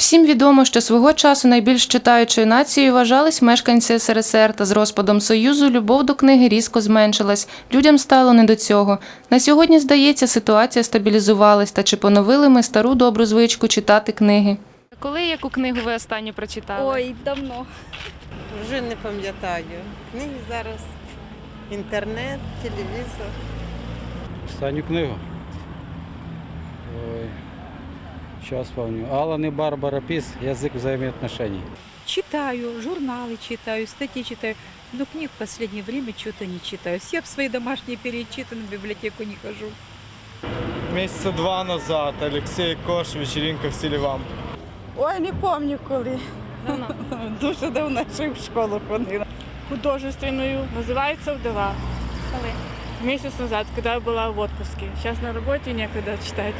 Всім відомо, що свого часу найбільш читаючою нацією вважались мешканці СРСР, та з розпадом Союзу любов до книги різко зменшилась. Людям стало не до цього. На сьогодні, здається, ситуація стабілізувалась, та чи поновили ми стару добру звичку читати книги. Коли яку книгу ви останню прочитали? Ой, давно. Вже не пам'ятаю. Книги зараз, інтернет, телевізор. Останню книгу. Ой. Сейчас помню. Алан Барбара Пис «Язык взаимоотношений». Читаю, журналы читаю, статьи читаю. Но книг в последнее время что-то не читаю. Все в свои домашние перечитаны, в библиотеку не хожу. Місяця два назад Олексій Кош, вечеринка в стилі вам. Ой, не пам'ятаю коли. Давно. Дуже давно ще в школу ходила. художественную, называется «Вдова». Коли? Месяц назад, когда я была в отпуске. Сейчас на работе некогда читать.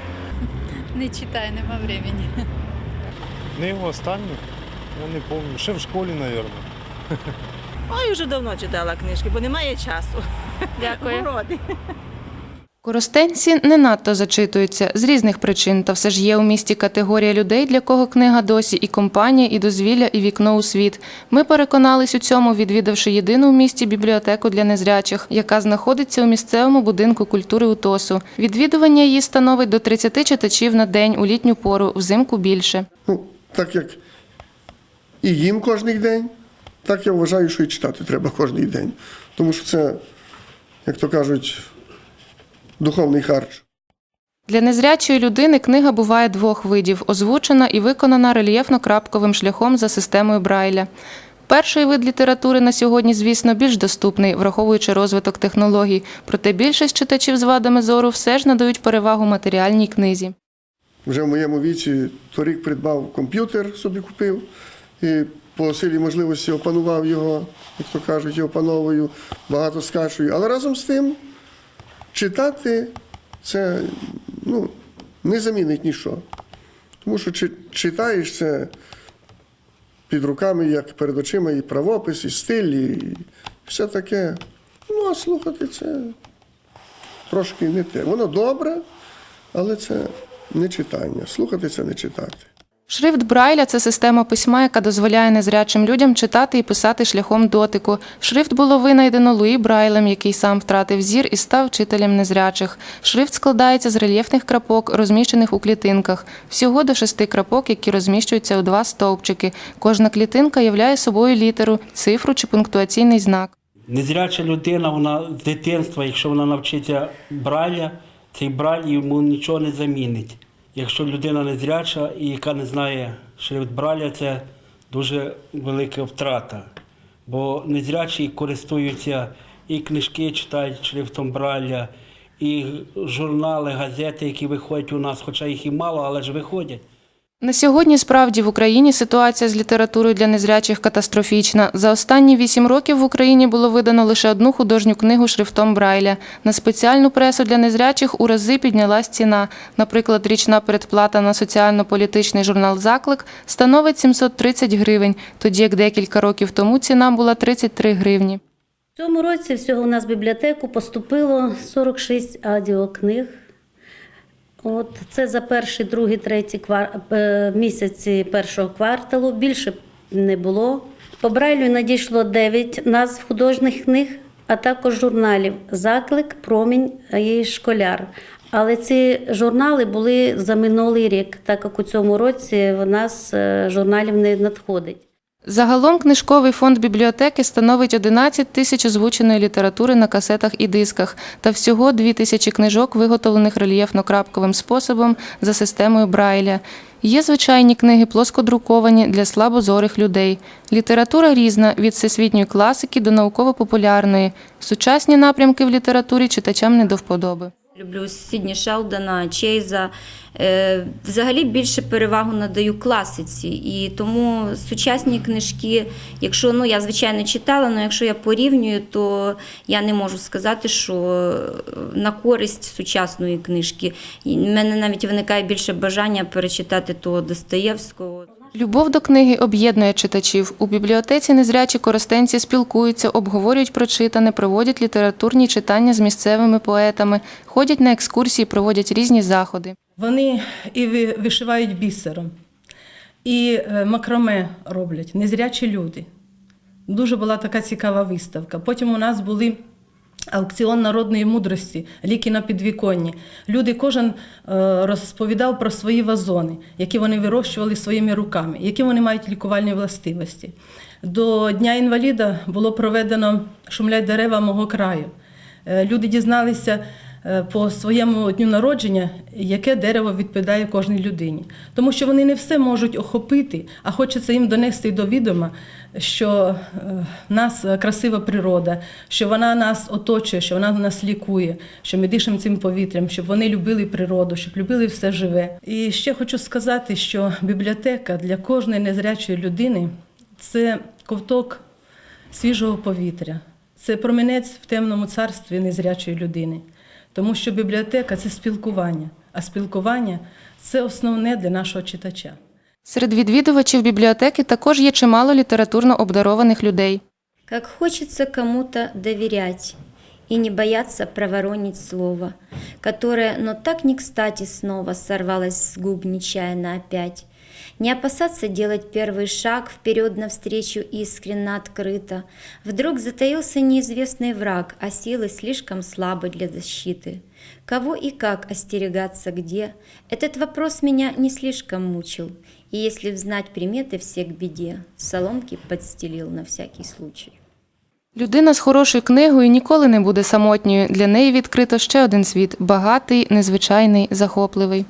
Не читаю, нема времени. Книгу останню? Я не пам'ятаю. Ще в школі, мабуть. Ой, вже давно читала книжки, бо немає часу. Дякую. Городи. Коростенці не надто зачитуються з різних причин, та все ж є у місті категорія людей, для кого книга досі і компанія, і дозвілля, і вікно у світ. Ми переконались у цьому, відвідавши єдину у місті бібліотеку для незрячих, яка знаходиться у місцевому будинку культури УТОСу. Відвідування її становить до 30 читачів на день у літню пору, взимку більше. Ну, так як і їм кожен день, так я вважаю, що і читати треба кожен день. Тому що це, як то кажуть, духовний харч. Для незрячої людини книга буває двох видів: озвучена і виконана рельєфно-крапковим шляхом за системою Брайля. Перший вид літератури на сьогодні, звісно, більш доступний, враховуючи розвиток технологій, проте більшість читачів з вадами зору все ж надають перевагу матеріальній книзі. Вже в моєму віці торік придбав комп'ютер, собі купив і по силі можливості опанував його, як то кажуть, опановую, багато скачую. Але разом з тим читати це ну, не замінить ніщо. Тому що чи- читаєш це під руками, як перед очима, і правопис, і стиль, і все таке. Ну, а слухати це трошки не те. Воно добре, але це не читання. Слухати це не читати. Шрифт Брайля це система письма, яка дозволяє незрячим людям читати і писати шляхом дотику. Шрифт було винайдено Луї Брайлем, який сам втратив зір і став вчителем незрячих. Шрифт складається з рельєфних крапок, розміщених у клітинках. Всього до шести крапок, які розміщуються у два стовпчики. Кожна клітинка являє собою літеру, цифру чи пунктуаційний знак. Незряча людина, вона з дитинства, якщо вона навчиться брайля, цей брайль йому нічого не замінить. Якщо людина незряча і яка не знає шрифт Браля, це дуже велика втрата. Бо незрячі користуються і книжки читають шрифтом Браля, і журнали, газети, які виходять у нас, хоча їх і мало, але ж виходять. На сьогодні справді в Україні ситуація з літературою для незрячих катастрофічна. За останні вісім років в Україні було видано лише одну художню книгу шрифтом Брайля. На спеціальну пресу для незрячих у рази піднялась ціна. Наприклад, річна передплата на соціально-політичний журнал Заклик становить 730 гривень, тоді як декілька років тому ціна була 33 гривні. В цьому році всього у нас в бібліотеку поступило 46 аудіокниг. От це за перший, другий, третій квар... е, місяці першого кварталу. Більше не було. По Брайлю надійшло 9 назв художніх книг, а також журналів Заклик, Промінь і Школяр. Але ці журнали були за минулий рік, так як у цьому році в нас е, журналів не надходить. Загалом книжковий фонд бібліотеки становить 11 тисяч озвученої літератури на касетах і дисках та всього 2 тисячі книжок, виготовлених рельєфно-крапковим способом за системою Брайля. Є звичайні книги плоскодруковані для слабозорих людей. Література різна від всесвітньої класики до науково-популярної. Сучасні напрямки в літературі читачам не до вподоби. Люблю Сідні Шелдона, Чейза. Е, Взагалі більше перевагу надаю класиці. І тому сучасні книжки, якщо ну я звичайно читала, але якщо я порівнюю, то я не можу сказати, що е, на користь сучасної книжки. В мене навіть виникає більше бажання перечитати того Достоєвського. Любов до книги об'єднує читачів. У бібліотеці незрячі користенці спілкуються, обговорюють прочитане, проводять літературні читання з місцевими поетами, ходять на екскурсії, проводять різні заходи. Вони і вишивають бісером, і е, макроме роблять, незрячі люди. Дуже була така цікава виставка. Потім у нас були аукціон народної мудрості, ліки на підвіконні. Люди кожен е, розповідав про свої вазони, які вони вирощували своїми руками, які вони мають лікувальні властивості. До Дня інваліда було проведено шумлять дерева мого краю. Е, Люди дізналися по своєму дню народження, яке дерево відповідає кожній людині. Тому що вони не все можуть охопити, а хочеться їм донести до відома, що е, в нас е, красива природа, що вона нас оточує, що вона нас лікує, що ми дишемо цим повітрям, щоб вони любили природу, щоб любили все живе. І ще хочу сказати, що бібліотека для кожної незрячої людини це ковток свіжого повітря. Це промінець в темному царстві незрячої людини. Тому що бібліотека це спілкування, а спілкування це основне для нашого читача. Серед відвідувачів бібліотеки також є чимало літературно обдарованих людей. Как хочется кому-то доверять и не бояться проворонить слово, которое, но так не кстати снова сорвалось с губ нечаянно опять. Не опасаться делать первый шаг вперед навстречу искренно открыто. Вдруг затаился неизвестный враг, а силы слишком слабы для защиты. Кого и как остерегаться где? Этот вопрос меня не слишком мучил. И если взнать приметы все к беде, соломки подстелил на всякий случай. Людина з хорошою книгою ніколи не буде самотньою. Для неї відкрито ще один світ багатий, незвичайний, захопливий.